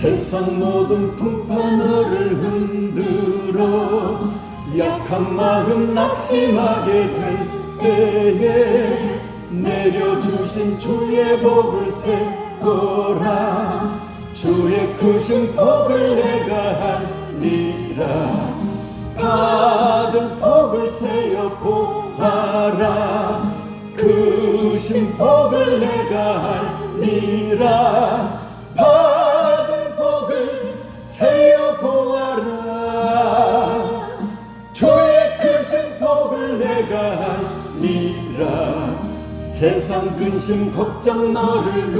세상 모든 풍파 너를 흔들어 약한 마음 낙심하게 될 때에 내려주신 주의 복을 세거라. 주의 크신 복을 내가 하리라. 받은 복을 세어 보아라. 크신 복을 내가 하리라 내가 하리라. 세상 근심 걱정 너를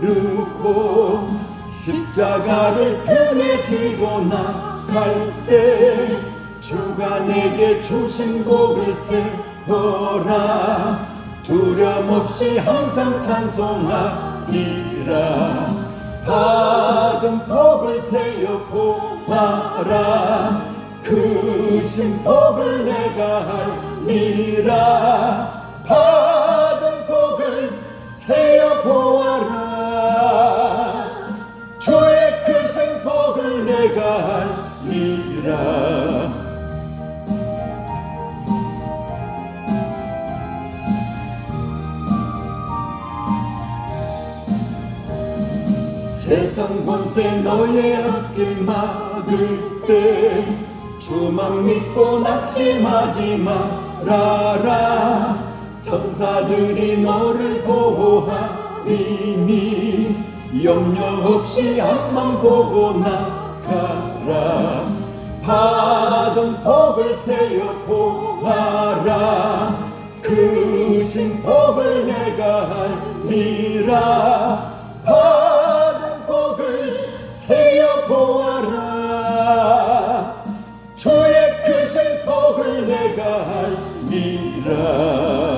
누르고 십자가를 등에 지고 나갈 때 주가 내게 주신 복을 세어라. 두려움 없이 항상 찬송하리라. 받은 복을 세어 보아라. 크신 복을 내가 하 리라 받은 복을 세어 보아라. 주의 크신 복을 내가 하리라. 세상 권세 너의 앞길 막을 때 주만 믿고 낙심하지 말아라 천사들이 너를 보호하리니 염려 없이 앞만 보고 나가라. 받은 복을 세어 보아라. 크신 복을 내가 하리라 복을 내가 알리라.